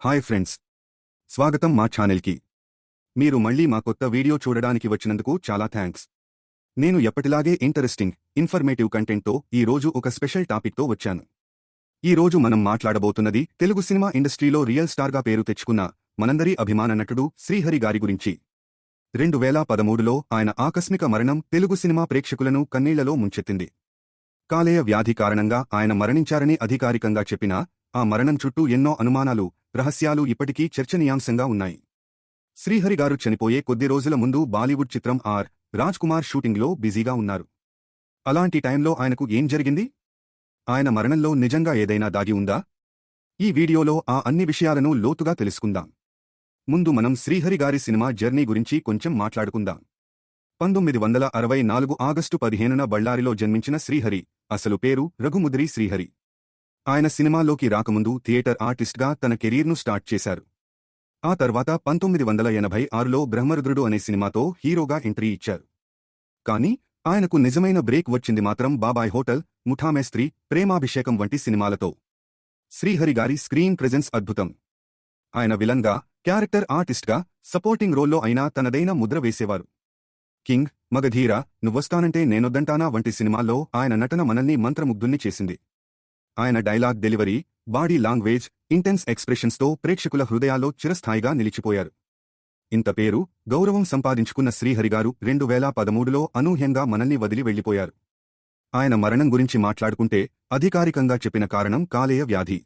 Hi friends. స్వాగతం మా ఛానల్కి. మీరు మళ్ళీ మా కొత్త వీడియో చూడడానికి వచ్చినందుకు చాలా థ్యాంక్స్. నేను ఎప్పటిలాగే ఇంటరెస్టింగ్ ఇన్ఫర్మేటివ్ కంటెంట్తో ఈ రోజు ఒక స్పెషల్ టాపిక్తో వచ్చాను. ఈ రోజు మనం మాట్లాడబోతున్నది తెలుగు సినిమా ఇండస్ట్రీలో రియల్ స్టార్గా పేరు తెచ్చుకున్న మనందరి అభిమాన నటుడు శ్రీహరి గారి గురించి. రెండు వేల పదమూడులో ఆయన ఆకస్మిక మరణం తెలుగు సినిమా ప్రేక్షకులను కన్నీళ్ళలో ముంచెత్తింది. కాలేయ వ్యాధి కారణంగా ఆయన మరణించారని అధికారికంగా చెప్పినా ఆ మరణం చుట్టూ ఎన్నో అనుమానాలు రహస్యాలు ఇప్పటికీ చర్చనీయాంశంగా ఉన్నాయి. శ్రీహరి గారు చనిపోయే కొద్ది రోజుల ముందు బాలీవుడ్ చిత్రం ఆర్. రాజ్ కుమార్ షూటింగ్లో బిజీగా ఉన్నారు. అలాంటి టైంలో ఆయనకు ఏం జరిగింది? ఆయన మరణంలో నిజంగా ఏదైనా దాగి ఉందా? ఈ వీడియోలో ఆ అన్ని విషయాలను లోతుగా తెలుసుకుందాం. ముందు మనం శ్రీహరి గారి సినిమా జర్నీ గురించి కొంచెం మాట్లాడుకుందాం. పంతొమ్మిది వందల అరవై నాలుగు ఆగస్టు పదిహేనున బళ్ళారిలో జన్మించిన శ్రీహరి అసలు పేరు రఘుముదిరి శ్రీహరి. ఆయన సినిమాలోకి రాకముందు థియేటర్ ఆర్టిస్ట్గా తన కెరీర్ను స్టార్ట్ చేశారు. ఆ తర్వాత పంతొమ్మిది వందల ఎనభై ఆరులో బ్రహ్మరుద్రుడు అనే సినిమాతో హీరోగా ఎంట్రీ ఇచ్చారు. కానీ ఆయనకు నిజమైన బ్రేక్ వచ్చింది మాత్రం బాబాయ్ హోటల్ ముఠామేస్త్రి ప్రేమాభిషేకం వంటి సినిమాలతో. శ్రీహరి గారి స్క్రీన్ ప్రెజెన్స్ అద్భుతం. ఆయన విలన్గా క్యారెక్టర్ ఆర్టిస్ట్గా సపోర్టింగ్ రోల్లో అయినా తనదైన ముద్ర వేసేవారు. కింగ్ మగధీర నువ్వొస్తానంటే నేనొద్దంటానా వంటి సినిమాల్లో ఆయన నటన మనల్ని మంత్రముగ్ధుల్ని చేసింది. ఆయన dialogue delivery body language intense ఎక్స్ప్రెషన్స్తో ప్రేక్షకుల హృదయాల్లో చిరస్థాయిగా నిలిచిపోయారు. ఇంత పేరు గౌరవం సంపాదించుకున్న శ్రీహరిగారు రెండు వేల పదమూడులో అనూహ్యంగా మనల్ని వదిలి వెళ్ళిపోయారు ఆయన మరణం గురించి మాట్లాడుకుంటే అధికారికంగా చెప్పిన కారణం కాలేయ వ్యాధి.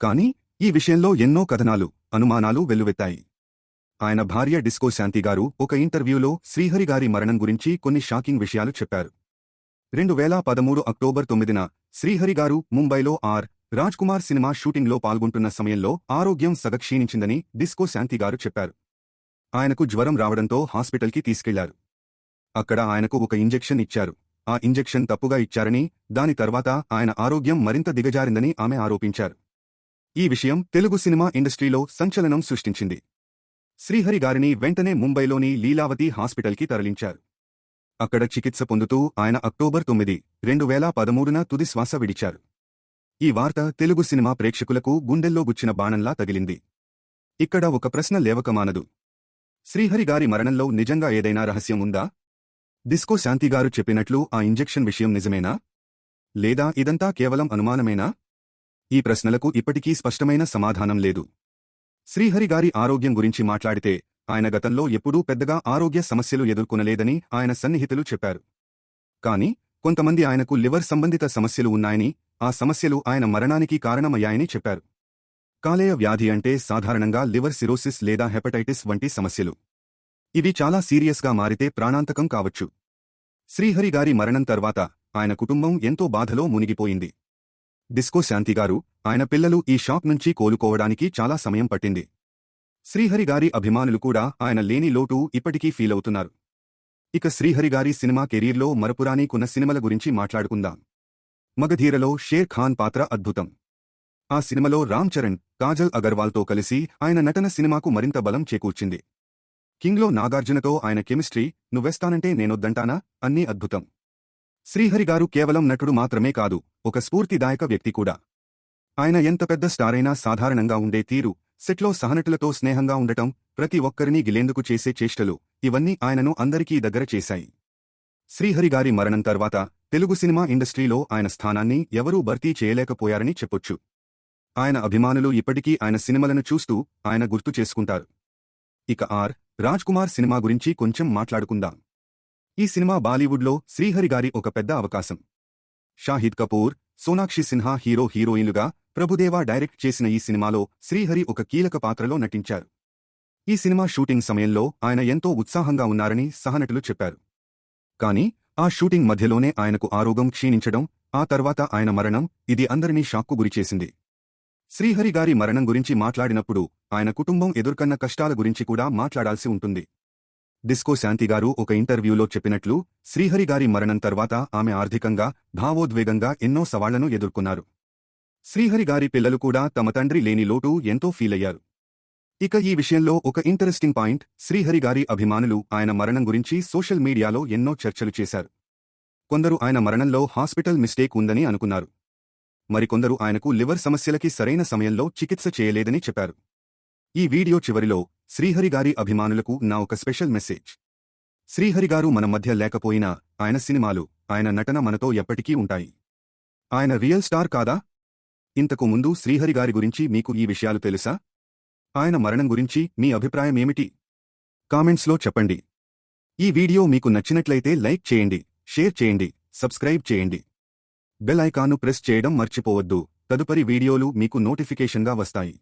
కాని ఈ విషయంలో ఎన్నో కథనాలు అనుమానాలు వెల్లువెత్తాయి. ఆయన భార్య డిస్కో శాంతి గారు ఒక ఇంటర్వ్యూలో శ్రీహరిగారి మరణం గురించి కొన్ని షాకింగ్ విషయాలు చెప్పారు. రెండు వేల పదమూడు అక్టోబర్ తొమ్మిదిన శ్రీహరిగారు ముంబైలో ఆర్. రాజ్ కుమార్ సినిమా షూటింగ్లో పాల్గొంటున్న సమయంలో ఆరోగ్యం సగక్షీణించిందని డిస్కో శాంతిగారు చెప్పారు. ఆయనకు జ్వరం రావడంతో హాస్పిటల్కి తీసుకెళ్ళారు. అక్కడ ఆయనకు ఒక ఇంజెక్షన్ ఇచ్చారు. ఆ ఇంజెక్షన్ తప్పుగా ఇచ్చారని దాని తర్వాత ఆయన ఆరోగ్యం మరింత దిగజారిందని ఆమె ఆరోపించారు. ఈ విషయం తెలుగు సినిమా ఇండస్ట్రీలో సంచలనం సృష్టించింది. శ్రీహరి గారిని వెంటనే ముంబైలోని లీలావతి హాస్పిటల్కి తరలించారు. అక్కడ చికిత్స పొందుతూ ఆయన అక్టోబర్ తొమ్మిది రెండు వేల పదమూడున తుది శ్వాస విడిచారు. ఈ వార్త తెలుగు సినిమా ప్రేక్షకులకు గుండెల్లో గుచ్చిన బాణంలా తగిలింది. ఇక్కడ ఒక ప్రశ్న లేవకమానదు. శ్రీహరిగారి మరణంలో నిజంగా ఏదైనా రహస్యం ఉందా? డిస్కో శాంతిగారు చెప్పినట్లు ఆ ఇంజెక్షన్ విషయం నిజమేనా? లేదా ఇదంతా కేవలం అనుమానమేనా? ఈ ప్రశ్నలకు ఇప్పటికీ స్పష్టమైన సమాధానం లేదు. శ్రీహరిగారి ఆరోగ్యం గురించి మాట్లాడితే ఆయన గతంలో ఎప్పుడూ పెద్దగా ఆరోగ్య సమస్యలు ఎదుర్కొనలేదని ఆయన సన్నిహితులు చెప్పారు. కాని కొంతమంది ఆయనకు లివర్ సంబంధిత సమస్యలు ఉన్నాయని ఆ సమస్యలు ఆయన మరణానికి కారణమయ్యాయని చెప్పారు. కాలేయ వ్యాధి అంటే సాధారణంగా లివర్ సిరోసిస్ లేదా హెపటైటిస్ వంటి సమస్యలు. ఇవి చాలా సీరియస్గా మారితే ప్రాణాంతకం కావచ్చు. శ్రీహరి గారి మరణం తర్వాత ఆయన కుటుంబం ఎంతో బాధలో మునిగిపోయింది. డిస్కో శాంతిగారు ఆయన పిల్లలు ఈ షాక్ నుంచి కోలుకోవడానికి చాలా సమయం పట్టింది. శ్రీహరిగారి అభిమానులు కూడా ఆయన లేని లోటు ఇప్పటికీ ఫీలవుతున్నారు ఇక శ్రీహరిగారి సినిమా కెరీర్లో మరపురానీకున్న సినిమల గురించి మాట్లాడుకుందాం. మగధీరలో షేర్ ఖాన్ పాత్ర అద్భుతం. ఆ సినిమాలో రామ్ చరణ్ కాజల్ అగర్వాల్తో కలిసి ఆయన నటన సినిమాకు మరింత బలం చేకూర్చింది. కింగ్లో నాగార్జునతో ఆయన కెమిస్ట్రీ నువ్వెస్తానంటే నేనొద్దంటానా? అన్నీ అద్భుతం. శ్రీహరిగారు కేవలం నటుడు మాత్రమే కాదు ఒక స్ఫూర్తిదాయక వ్యక్తి కూడా. ఆయన ఎంత పెద్ద స్టారైనా సాధారణంగా ఉండే తీరు సెట్లో సహనటులతో స్నేహంగా ఉండటం ప్రతి ఒక్కరినీ గిలేందుకు చేసే చేష్టలు ఇవన్నీ ఆయనను అందరికీ దగ్గర చేశాయి. శ్రీహరిగారి మరణం తర్వాత తెలుగు సినిమా ఇండస్ట్రీలో ఆయన స్థానాన్ని ఎవరూ భర్తీ చేయలేకపోయారని చెప్పొచ్చు. ఆయన అభిమానులు ఇప్పటికీ ఆయన సినిమాలను చూస్తూ ఆయన గుర్తు చేసుకుంటారు. ఇక ఆర్. రాజ్ కుమార్ సినిమా గురించి కొంచెం మాట్లాడుకుందాం. ఈ సినిమా బాలీవుడ్లో శ్రీహరిగారి ఒక పెద్ద అవకాశం. షాహిద్ కపూర్ సోనాక్షి సిన్హా హీరో హీరోయిన్లుగా ప్రభుదేవా డైరెక్ట్ చేసిన ఈ సినిమాలో శ్రీహరి ఒక కీలక పాత్రలో నటించారు. ఈ సినిమా షూటింగ్ సమయంలో ఆయన ఎంతో ఉత్సాహంగా ఉన్నారని సహనటులు చెప్పారు. కాని ఆ షూటింగ్ మధ్యలోనే ఆయనకు ఆరోగ్యం క్షీణించడం ఆ తర్వాత ఆయన మరణం ఇది అందరినీ షాక్కు గురిచేసింది శ్రీహరి గారి మరణం గురించి మాట్లాడినప్పుడు ఆయన కుటుంబం ఎదుర్కొన్న కష్టాల గురించి కూడా మాట్లాడాల్సి ఉంటుంది. డిస్కో శాంతిగారు ఒక ఇంటర్వ్యూలో చెప్పినట్లు శ్రీహరి గారి మరణం తర్వాత ఆమె ఆర్థికంగా భావోద్వేగంగా ఎన్నో సవాళ్ళను ఎదుర్కొన్నారు. శ్రీహరి గారి పిల్లలు కూడా తమ తండ్రి లేని లోటు ఎంతో ఫీలయ్యారు. ఇక ఈ విషయంలో ఒక ఇంటరెస్టింగ్ పాయింట్ శ్రీహరి గారి అభిమానులు ఆయన మరణం గురించి సోషల్ మీడియాలో ఎన్నో చర్చలు చేశారు. కొందరు ఆయన మరణంలో హాస్పిటల్ మిస్టేక్ ఉందని అనుకున్నారు. మరికొందరు ఆయనకు లివర్ సమస్యలకి సరైన సమయంలో చికిత్స చేయలేదని చెప్పారు. ఈ వీడియో చివరిలో శ్రీహరి గారి అభిమానులకు నా ఒక స్పెషల్ మెసేజ్. శ్రీహరిగారు మన మధ్య లేకపోయినా ఆయన సినిమాలు ఆయన నటన మనతో ఎప్పటికీ ఉంటాయి. ఆయన రియల్ స్టార్ కాదా? ఇంతకు ముందు శ్రీహరి గారి గురించి మీకు ఈ విషయాలు తెలుసా? ఆయన మరణం గురించి మీ అభిప్రాయం ఏమిటి? కామెంట్స్లో చెప్పండి. ఈ వీడియో మీకు నచ్చినట్లయితే లైక్ చేయండి షేర్ చేయండి సబ్స్క్రైబ్ చేయండి. బెల్ ఐకాన్ను ప్రెస్ చేయడం మర్చిపోవద్దు. తదుపరి వీడియోలు మీకు నోటిఫికేషన్గా వస్తాయి.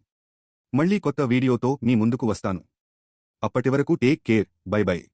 మళ్ళీ కొత్త వీడియోతో మీ ముందుకు వస్తాను. అప్పటివరకు టేక్ కేర్. By by.